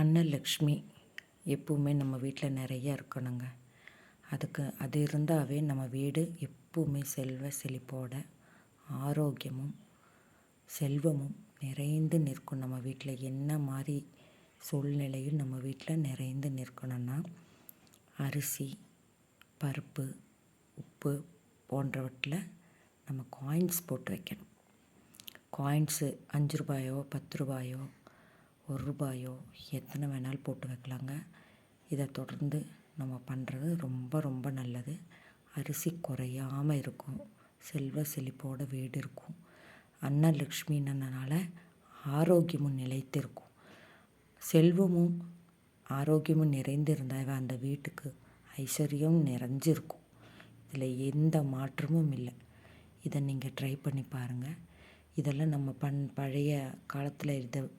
அன்னலக்ஷ்மி எப்பவுமே நம்ம வீட்டில் நிறைய இருக்கணுங்க. அதுக்கு அது இருந்தாவே நம்ம வீடு எப்பவுமே செல்வ செழிப்போட ஆரோக்கியமும் செல்வமும் நிறைந்து நிற்கும். நம்ம வீட்டில் என்ன மாதிரி சூழ்நிலையும் நம்ம வீட்டில் நிறைந்து நிற்கணும்னா அரிசி பருப்பு உப்பு போன்றவற்றில் நம்ம காயின்ஸ் போட்டு வைக்கணும். காயின்ஸு அஞ்சு ரூபாயோ பத்து ரூபாயோ ஒரு ரூபாயோ எத்தனை வேணாலும் போட்டு வைக்கலாங்க. இதை தொடர்ந்து நம்ம பண்ணுறது ரொம்ப ரொம்ப நல்லது. அரிசி குறையாமல் இருக்கும். செல்வ செழிப்போட வீடு இருக்கும். அன்னலக்ஷ்மின்னனால ஆரோக்கியமும் நிலைத்திருக்கும். செல்வமும் ஆரோக்கியமும் நிறைந்து இருந்தால் அந்த வீட்டுக்கு ஐஸ்வர்யம் நிறைஞ்சிருக்கும். இதில் எந்த மாற்றமும் இல்லை. இதை நீங்கள் ட்ரை பண்ணி பாருங்கள் இதெல்லாம் நம்ம பண் பழைய காலத்தில் இதை